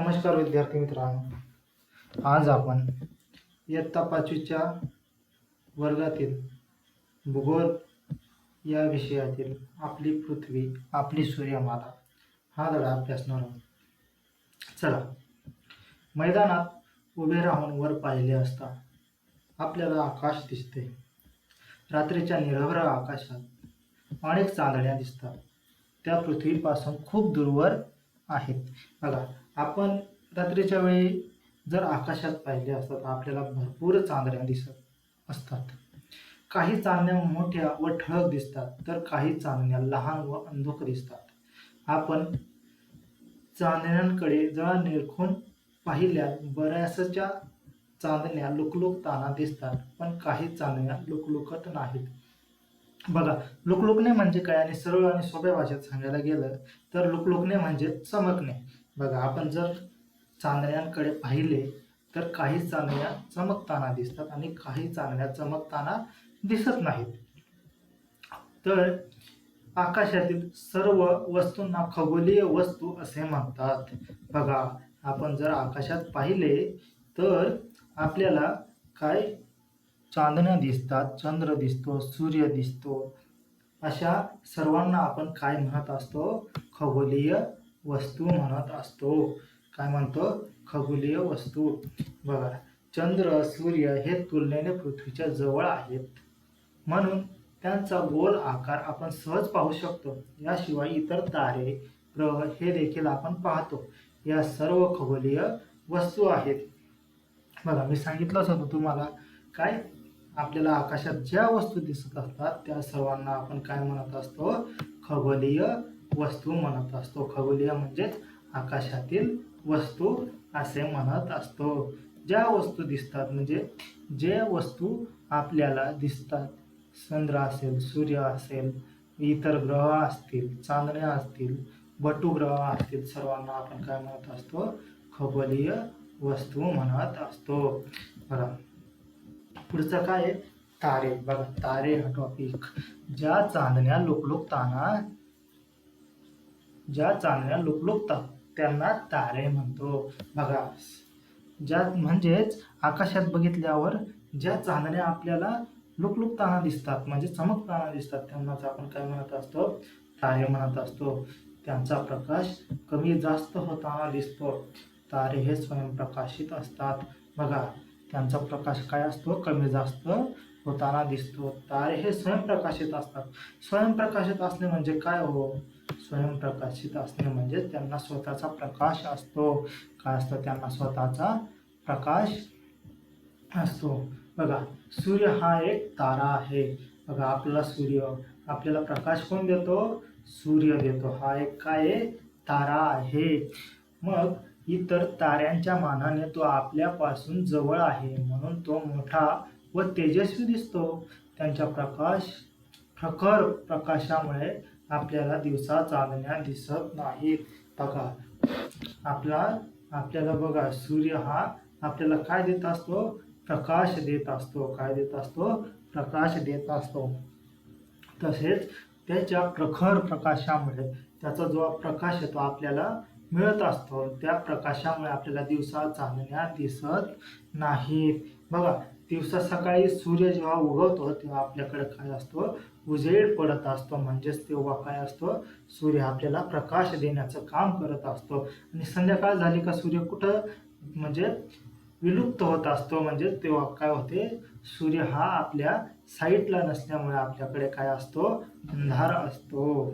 नमस्कार विद्यार्थी मित्रांनो. आज आपण इयत्ता पाचवीच्या वर्गातील भूगोल या विषयातील आपली पृथ्वी आपली सूर्यमाला हा धडा अभ्यासणार आहोत. चला. मैदानात उभे राहून वर पाहिले असता आपल्याला आकाश दिसते. रात्रीच्या निरभ्र आकाशात अनेक चांदण्या दिसतात. त्या पृथ्वीपासून खूप दूरवर आहेत. बघा आपण रात्रीच्या वेळी जर आकाशात पाहिले असतात आपल्याला भरपूर चांदण्या दिसत असतात. काही चांदण्या मोठ्या व ठळक दिसतात तर काही चांदण्या लहान व अंधुक दिसतात. आपण चांदण्यांकडे जरा निरखून पाहिल्यास बऱ्याचशा चांदण्या लुकलुकताना दिसतात पण काही चांदण्या लुकलुकत नाहीत. बघा लुकलुकणे म्हणजे काय? आणि सरळ आणि सोप्या भाषेत सांगायला गेलं तर लुकलुकणे म्हणजे चमकणे. बघा आपण जर चांदण्यांकडे पाहिले तर काही चांदण्या चमकताना दिसतात आणि काही चांदण्या चमकताना दिसत नाहीत. तर आकाशातील सर्व वस्तूंना खगोलीय वस्तू असे म्हणतात. बघा आपण जर आकाशात पाहिले तर आपल्याला काय? चांदण्या दिसतात चंद्र दिसतो सूर्य दिसतो. अशा सर्वांना आपण काय म्हणत असतो? खगोलीय वस्तू म्हणत असतो. काय म्हणतो? खगोलीय वस्तू. बघा चंद्र सूर्य हे तुलनेने पृथ्वीच्या जवळ आहेत. म्हणून त्यांचा गोल आकार आपण सहज पाहू शकतो. याशिवाय इतर तारे ग्रह हे देखील आपण पाहतो. या सर्व खगोलीय वस्तू आहेत. बघा मी सांगितलंच होतं तुम्हाला काय? आपल्याला आकाशात ज्या वस्तू दिसत असतात त्या सर्वांना आपण काय म्हणत असतो? खगोलीय वस्तू म्हणत असतो. खगोलीय म्हणजेच आकाशातील वस्तू असे म्हणत असतो. ज्या वस्तू दिसतात म्हणजे जे वस्तू आपल्याला दिसतात. चंद्र असेल सूर्य असेल इतर ग्रह असतील चांदण्या असतील बटुग्रह असतील सर्वांना आपण काय म्हणत असतो? खगोलीय वस्तू म्हणत असतो. बरं पुढचं काय आहे? तारे. बघा तारे हा टॉपिक ज्या चांदण्या लुकलुकताना ज्या चांदण्या लुकलुकतात त्यांना तारे म्हणतो. बघा ज्या म्हणजेच आकाशात बघितल्यावर ज्या चांदण्या आपल्याला लुकलुकताना दिसतात म्हणजे चमकताना दिसतात त्यांनाच आपण काय म्हणत असतो? तारे म्हणत असतो. त्यांचा प्रकाश कमी जास्त होताना दिसतो. तारे हे स्वयंप्रकाशित असतात. बघा त्यांचा प्रकाश काय असतो? कमी जास्त होताना दिसतो. तारे हे स्वयंप्रकाशित असतात. स्वयंप्रकाशित असणे म्हणजे काय हो? स्वयंप्रकाशित असणे म्हणजे त्यांना स्वतःचा प्रकाश असतो. काय असतं? त्यांना स्वतःचा प्रकाश असतो. बघा सूर्य हा एक तारा आहे. बघा आपला सूर्य आपल्याला प्रकाश कोण देतो? सूर्य देतो. हा एक काय तारा आहे. मग इतर ताऱ्यांच्या मानाने तो आपल्यापासून जवळ आहे. म्हणून तो मोठा व तेजस्वी दिसतो. त्यांच्या प्रकाश प्रखर प्रकाशामुळे आपल्याला दिवसा चालण्या दिसत नाहीत बघा आपला आपल्याला बघा सूर्य हा आपल्याला काय देत असतो? प्रकाश देत असतो. काय देत असतो? प्रकाश देत असतो. तसेच त्याच्या प्रखर प्रकाशामुळे त्याचा जो प्रकाश आहे तो आपल्याला मिळत असतो. त्या प्रकाशामुळे आपल्याला दिवसा चांदण्या दिसत नाहीत. बघा दिवसा सकाळी सूर्य जेव्हा उगवतो तेव्हा आपल्याकडे काय असतो? उजेड पडत असतो. म्हणजेच तेव्हा काय असतो? सूर्य आपल्याला प्रकाश देण्याचं काम करत असतो. आणि संध्याकाळ झाली का सूर्य कुठं? म्हणजे विलुप्त होत असतो. म्हणजे तेव्हा काय होते? सूर्य हा आपल्या साईटला नसल्यामुळे आपल्याकडे काय असतो? अंधार असतो.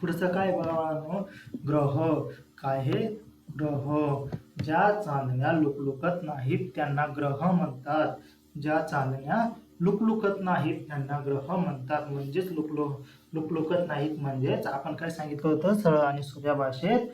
पुढचं काय बघा ग्रह. काय हे? ग्रह ज्या चांदण्या लुकलुकत नाहीत त्यांना ग्रह म्हणतात. ज्या चांदण्या लुकलुकत नाहीत त्यांना ग्रह म्हणतात. म्हणजेच लुकलु लुकलुकत नाहीत म्हणजेच आपण काय सांगितलं होतं? सरळ आणि सोप्या भाषेत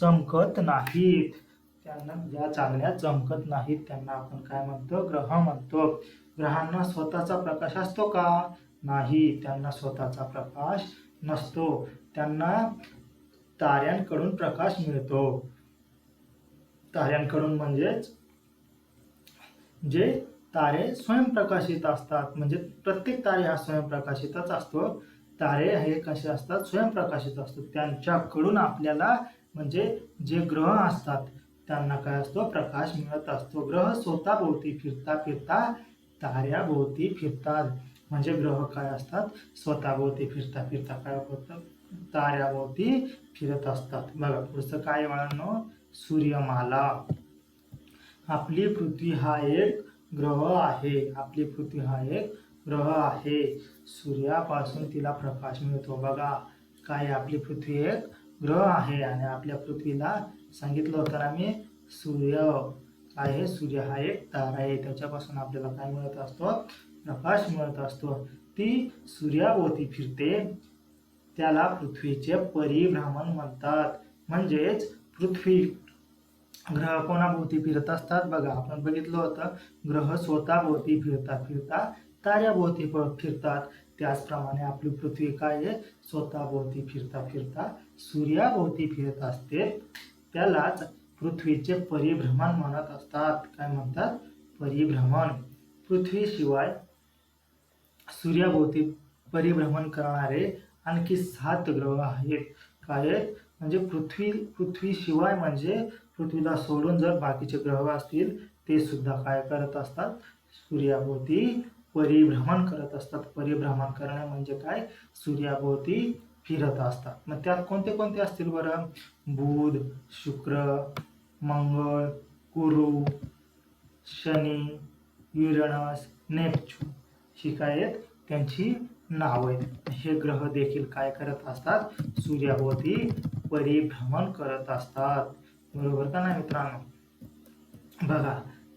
चमकत नाहीत. त्यांना ज्या चांदण्या चमकत नाहीत त्यांना आपण काय म्हणतो? ग्रह म्हणतो. ग्रहांना स्वतःचा प्रकाश असतो का? नाही. त्यांना स्वतःचा प्रकाश नसतो. त्यांना ताऱ्यांकडून प्रकाश मिळतो. ताऱ्यांकडून म्हणजेच जे तारे स्वयंप्रकाशित असतात म्हणजे प्रत्येक तारे हा स्वयंप्रकाशितच असतो. तारे हे कसे असतात? स्वयंप्रकाशित असतात त्यांच्याकडून आपल्याला म्हणजे जे ग्रह असतात त्यांना काय असतो? प्रकाश मिळत असतो. ग्रह स्वतःभोवती फिरता फिरता ताऱ्याभोवती फिरतात. म्हणजे ग्रह काय असतात? स्वतःभोवती फिरता फिरता काय होतं? ताऱ्याभोवती फिरत असतात. बघा पुढचं काय वळणं सूर्यमाला. आपली पृथ्वी हा एक ग्रह आहे. आपली पृथ्वी हा एक ग्रह आहे. सूर्यापासून तिला प्रकाश मिळतो. बघा काय आपली पृथ्वी एक ग्रह आहे. आणि आपल्या पृथ्वीला सांगितलं होतं ना मी सूर्य काय आहे. सूर्य हा एक तारा आहे. त्याच्यापासून आपल्याला काय मिळत असतो? प्रकाश मिळत असतो. ती सूर्याभोवती फिरते. त्याला पृथ्वीचे परिभ्रमण म्हणतात. म्हणजेच पृथ्वी ग्रह कोणाभोवती फिरत असतात? बघा आपण बघितलं होतं ग्रह स्वतःभोवती फिरता फिरता ताऱ्याभोवती प- फिरतात. त्याचप्रमाणे आपली पृथ्वी काय आहे? स्वतःभोवती फिरता फिरता सूर्याभोवती फिरत असते. त्यालाच पृथ्वीचे परिभ्रमण म्हणत असतात. काय म्हणतात? परिभ्रमण. पृथ्वीशिवाय सूर्याभोवती परिभ्रमण करणारे आणखी सात ग्रह आहेत. काय आहेत? म्हणजे पृथ्वी पृथ्वीशिवाय म्हणजे पृथ्वीला सोडून जर बाकीचे ग्रह असतील ते सुद्धा काय करत असतात? सूर्याभोवती परिभ्रमण करत असतात. परिभ्रमण करणे म्हणजे काय? सूर्याभोवती फिरत असतात. मग त्यात कोणते कोणते असतील बरं? बुध शुक्र मंगळ गुरु शनी युरणस नेपच्यून ही काय आहेत? त्यांची नाव आहेत. हे ग्रह देखील काय करत असतात? सूर्याभोवती परिभ्रमण करत असतात. बरोबर का नाही मित्रांनो? बघा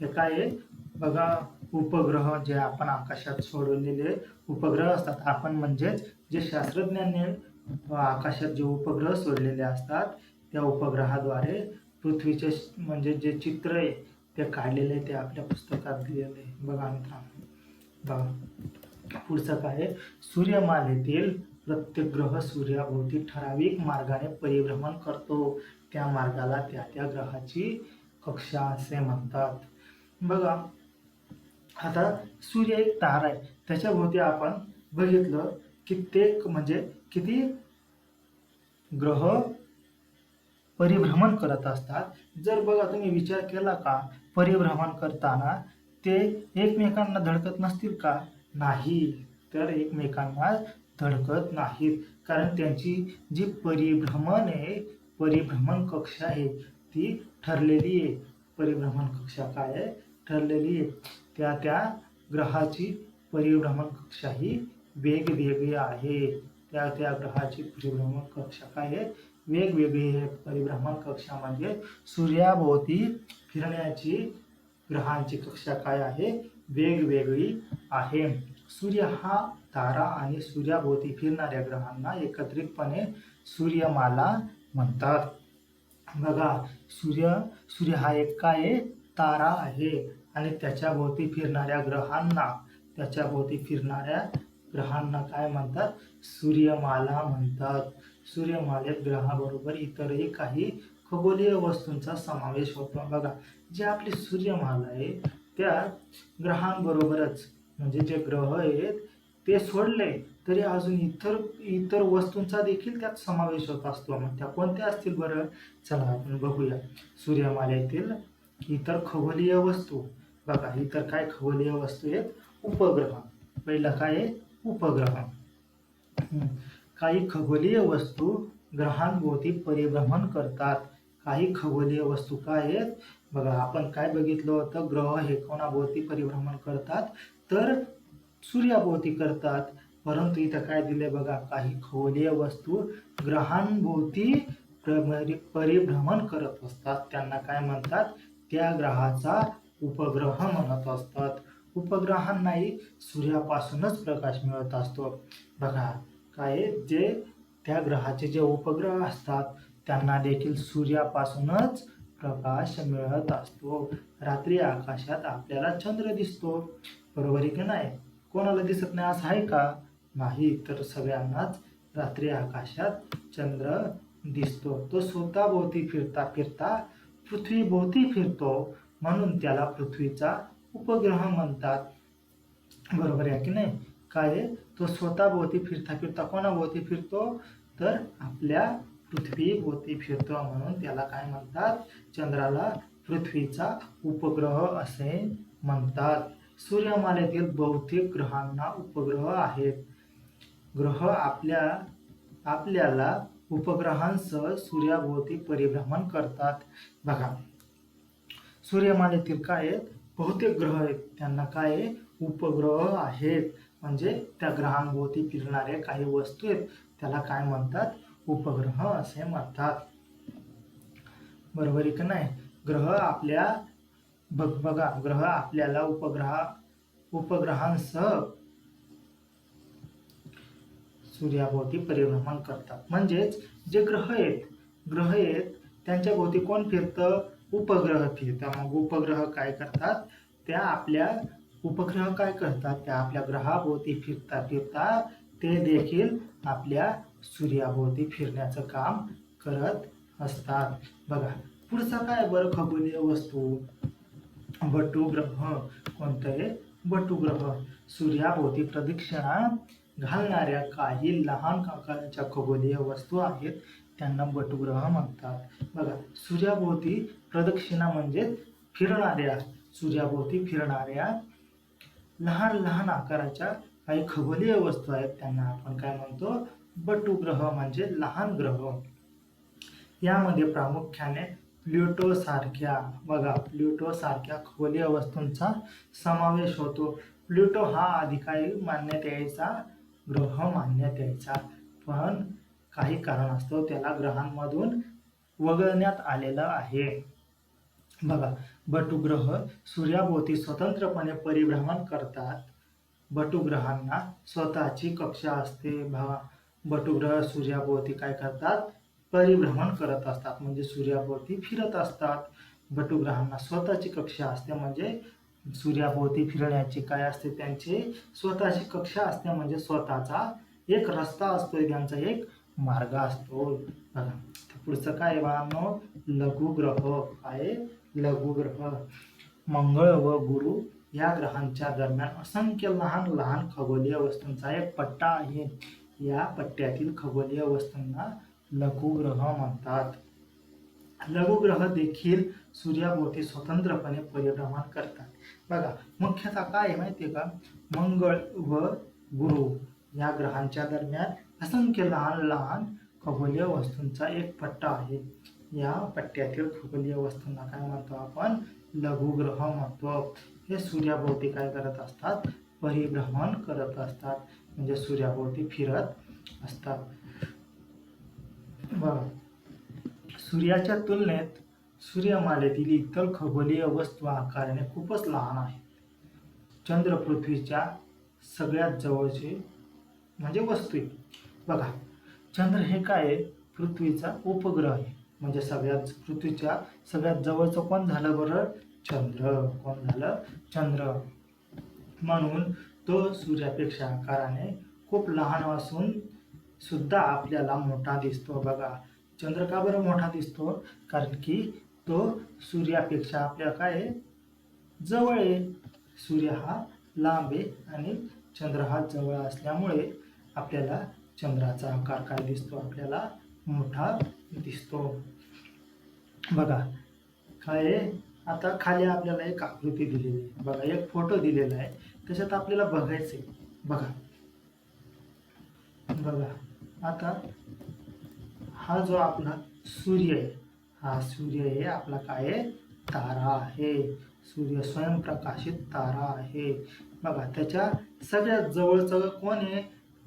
हे काय आहे? बघा उपग्रह जे आपण आकाशात सोडवलेले उपग्रह असतात. आपण म्हणजेच जे शास्त्रज्ञांनी आकाशात जे उपग्रह सोडलेले असतात त्या उपग्रहाद्वारे पृथ्वीचे म्हणजे जे चित्र आहे ते काढलेले आहे ते आपल्या पुस्तकात दिलेले बघा मित्रांनो. बघा पुढचं काय सूर्यमालेतील प्रत्येक ग्रह सूर्याभोवती ठराविक मार्गाने परिभ्रमण करतो. त्या मार्गाला त्या त्या ग्रहाची कक्षा असे म्हणतात. बघा आता सूर्य एक तार आहे. त्याच्याभोवती आपण बघितलं कित्येक म्हणजे किती ग्रह परिभ्रमण करत असतात. जर बघा तुम्ही विचार केला का? परिभ्रमण करताना ते एकमेकांना धडकत नसतील का? नाही. तर एकमेकांना धडकत नाहीत. कारण त्यांची जी परिभ्रमण आहे परिभ्रमण कक्षा आहे ती ठरलेली आहे. परिभ्रमण कक्षा काय आहे? ठरलेली आहे. त्या त्या ग्रहाची परिभ्रमण कक्षा ही वेगवेगळी आहे. त्या त्या ग्रहाची परिभ्रमण कक्षा काय आहे? वेगवेगळी आहे. परिभ्रमण कक्षा म्हणजे सूर्याभोवती फिरण्याची ग्रहांची कक्षा काय आहे? वेगवेगळी आहे. सूर्य हा तारा आणि सूर्याभोवती फिरणाऱ्या ग्रहांना एकत्रितपणे सूर्यमाला म्हणतात. बघा सूर्य सूर्य हा एक काय आहे तारा आहे आणि त्याच्याभोवती फिरणाऱ्या ग्रहांना त्याच्याभोवती फिरणाऱ्या ग्रहांना काय म्हणतात? सूर्यमाला म्हणतात. सूर्यमालेत ग्रहाबरोबर इतरही काही खगोलीय वस्तूंचा समावेश होतो. बघा जे आपली सूर्यमाला आहे त्या ग्रहांबरोबरच म्हणजे जे ग्रह आहेत ते सोडले तरी अजून इतर इतर वस्तूंचा देखील त्यात समावेश होत असतो. मग त्या कोणत्या असतील बरं? चला आपण बघूया. सूर्यमालेतील इतर खगोलीय वस्तू. बघा इतर काय खगोलीय वस्तू आहेत? उपग्रह. पहिला काय आहे? उपग्रह. काही खगोलीय वस्तू ग्रहांभोवती परिभ्रमण करतात. काही खगोलीय वस्तू काय आहेत? बघा आपण काय बघितलं होतं? ग्रह हे कोणाभोवती परिभ्रमण करतात? तर सूर्याभोवती करतात. परंतु इथं काय दिले बघा काही खगोलीय वस्तू ग्रहांभोवती परिभ्रमण करत असतात. त्यांना काय म्हणतात? त्या ग्रहाचा उपग्रह म्हणत असतात. उपग्रहांनाही सूर्यापासूनच प्रकाश मिळत असतो. बघा काय जे त्या ग्रहाचे जे उपग्रह असतात त्यांना देखील सूर्यापासूनच प्रकाश मिळत असतो. रात्री आकाशात आपल्याला चंद्र दिसतो. बरोबर आहे की नाही? कोणाला दिसत नाही असं आहे का? नाही तर सगळ्यांनाच रात्री आकाशात चंद्र दिसतो. तो स्वतःभोवती फिरता फिरता पृथ्वीभोवती फिरतो. म्हणून त्याला पृथ्वीचा उपग्रह म्हणतात. बरोबर आहे की नाही? काय? तो स्वतःभोवती फिरता फिरता कोणाभोवती फिरतो? तर आपल्या पृथ्वी भोवती फिरतो. म्हणून त्याला काय म्हणतात? चंद्राला पृथ्वीचा उपग्रह असे म्हणतात. सूर्यमालेतील बहुतेक ग्रहांना उपग्रह आहेत. ग्रह आपल्या आपल्याला उपग्रहांसह सूर्याभोवती परिभ्रमण करतात. बघा. सूर्यमालेतील काय आहेत? बहुतेक ग्रह आहेत. त्यांना काय उपग्रह आहेत. म्हणजे त्या ग्रहांभोवती फिरणाऱ्या काही वस्तू आहेत. त्याला काय म्हणतात? उपग्रह असे म्हणतात. बरोबर की का नाही? ग्रह आपल्या बघ बघा ग्रह आपल्याला उपग्रह उपग्रहांसह सूर्याभोवती परिभ्रमण करतात. म्हणजेच जे ग्रह आहेत ग्रह आहेत त्यांच्या भोवती कोण फिरतं? उपग्रह फिरतात मग उपग्रह काय करतात? त्या आपल्या उपग्रह काय करतात? त्या आपल्या ग्रहाभोवती फिरता फिरता ते देखील आपल्या सूर्याभोवती फिरण्याचं काम करत असतात. बघा पुढचा काय बरं खगोलीय वस्तू? बटू ग्रह कोणतं आहे बटू ग्रह सूर्याभोवती प्रदक्षिणा घालणाऱ्या काही लहान आकाराच्या खगोलीय वस्तू आहेत त्यांना बटुग्रह म्हणतात. बघा सूर्याभोवती प्रदक्षिणा म्हणजे फिरणाऱ्या सूर्याभोवती फिरणाऱ्या लहान लहान आकाराच्या काही खगोलीय वस्तू आहेत त्यांना आपण काय म्हणतो? बटुग्रह म्हणजे लहान ग्रह. यामध्ये प्रामुख्याने प्लुटोसारख्या बघा प्लुटोसारख्या खगोलीय वस्तूंचा समावेश होतो. प्ल्युटो हा अधिकारी मानण्यात यायचा ग्रह मानण्यात यायचा पण काही कारण असतो. त्याला ग्रहांमधून वगळण्यात आलेलं आहे. बघा बटुग्रह सूर्याभोवती स्वतंत्रपणे परिभ्रमण करतात. बटुग्रहांना स्वतःची कक्षा असते. भा बटुग्रह सूर्याभोवती काय करतात? परिभ्रमण करत असतात. म्हणजे सूर्याभोवती फिरत असतात. बटुग्रहांना स्वतःची कक्षा असते. म्हणजे सूर्याभोवती फिरण्याची काय असते त्यांची? स्वतःची कक्षा असते. म्हणजे स्वतःचा एक रस्ता असतो त्यांचा एक मार्ग असतो. बघा. पुढचं काय बाळांनो? लघुग्रह आहे? लघुग्रह. मंगळ व गुरु या ग्रहांच्या दरम्यान असंख्य लहान लहान खगोलीय वस्तूंचा एक पट्टा आहे. या पट्ट्यातील खगोलीय वस्तूंना लघुग्रह म्हणतात लघुग्रह देखील सूर्याभोवती स्वतंत्रपणे परिभ्रमण करतात. बघा मुख्यतः काय आहे माहिती आहे का? मंगळ व गुरु या ग्रहांच्या दरम्यान असंख्य लहान लहान खगोलीय वस्तूंचा एक पट्टा आहे. या पट्ट्यातील खगोलीय वस्तूंना काय म्हणतो आपण? लघुग्रह म्हणतो हे सूर्याभोवती काय करत असतात? परिभ्रमण करत असतात. म्हणजे सूर्याभोवती फिरत असतात. बघा. सूर्याच्या तुलनेत सूर्यमालेतील इतर खगोलीय वस्तू आकाराने खूपच लहान आहे. चंद्र पृथ्वीच्या सगळ्यात जवळचे म्हणजे वस्तू आहे. बघा चंद्र हे काय आहे? पृथ्वीचा उपग्रह आहे. म्हणजे सगळ्यात पृथ्वीच्या सगळ्यात जवळचं कोण झालं बरं? चंद्र. कोण झालं? चंद्र. म्हणून तो सूर्यापेक्षा आकाराने खूप लहान असून सुद्धा आपल्याला मोठा दिसतो. बघा चंद्र का बरं मोठा दिसतो? कारण की तो सूर्यापेक्षा आपल्या काय आहे? जवळ आहे. सूर्य हा लांब आहे आणि चंद्र हा जवळ असल्यामुळे आपल्याला चंद्राचा आकार काय दिसतो? आपल्याला मोठा दिसतो. बघा काय आता खाली आपल्याला एक आकृती दिलेली आहे. बघा एक फोटो दिलेला आहे. त्याच्यात आपल्याला बघायचं आहे बघा. बघा. आता हा जो आपला सूर्य आहे हा सूर्य हे आपला काय आहे? तारा आहे. सूर्य स्वयंप्रकाशित तारा आहे. बघा त्याच्या सगळ्यात जवळचं कोण आहे?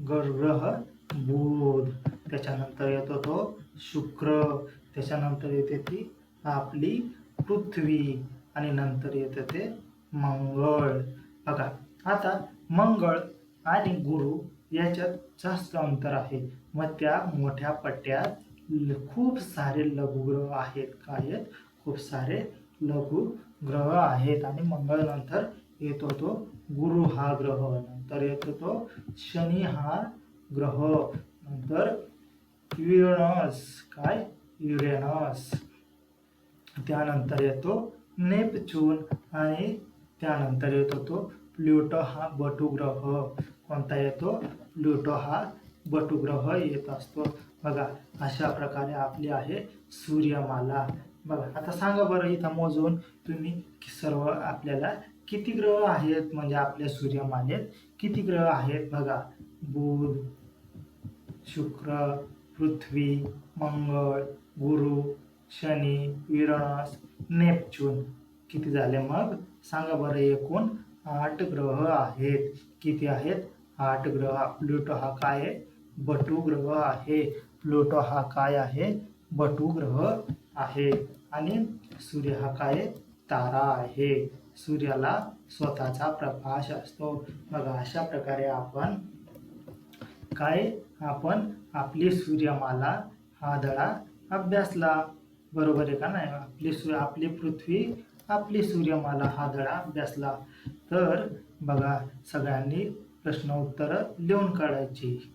ग्रह बुध. त्याच्यानंतर येतो तो शुक्र. त्याच्यानंतर येते ती आपली पृथ्वी. आणि नंतर येते ते मंगळ. बघा आता मंगळ आणि गुरु याच्यात जास्त अंतर आहे. मग त्या मोठ्या पट्ट्यात ल- खूप सारे लघुग्रह आहेत काय आहेत? खूप सारे लघुग्रह आहेत. आणि मंगळ नंतर येतो तो गुरु हा ग्रह. नंतर येतो तो शनी हा ग्रह. नंतर युरेनस काय? युरेनस त्यानंतर येतो नेपच्यून. आणि त्यानंतर येतो तो प्ल्युटो हा बटुग्रह. कोणता येतो? प्ल्युटो हा बटुग्रह येत असतो. बघा अशा प्रकारे आपली आहे सूर्यमाला. बघा आता सांगा बरं इथं मोजून तुम्ही सर्व आपल्याला किती ग्रह आहेत? म्हणजे आपल्या सूर्यमालेत किती ग्रह आहेत? बघा बुध शुक्र पृथ्वी मंगळ गुरु शनी विरणस नेपच्यून. किती झाले मग? सांगा बरं एकूण आठ ग्रह आहेत. किती आहेत? आठ ग्रह. प्लुटो हा काय आहे? बटू ग्रह आहे. प्लुटो हा काय आहे? बटू ग्रह आहे. आणि सूर्य हा काय? तारा आहे. सूर्याला स्वतःचा प्रकाश असतो. बघा अशा प्रकारे आपण काय? आपण आपली सूर्यमाला हा धडा अभ्यासला. बरोबर आहे का नाही? आपली सूर्य आपली पृथ्वी आपली सूर्यमाला हा धडा अभ्यासला. तर बघा सगळ्यांनी प्रश्न उत्तरं लिहून काढायची.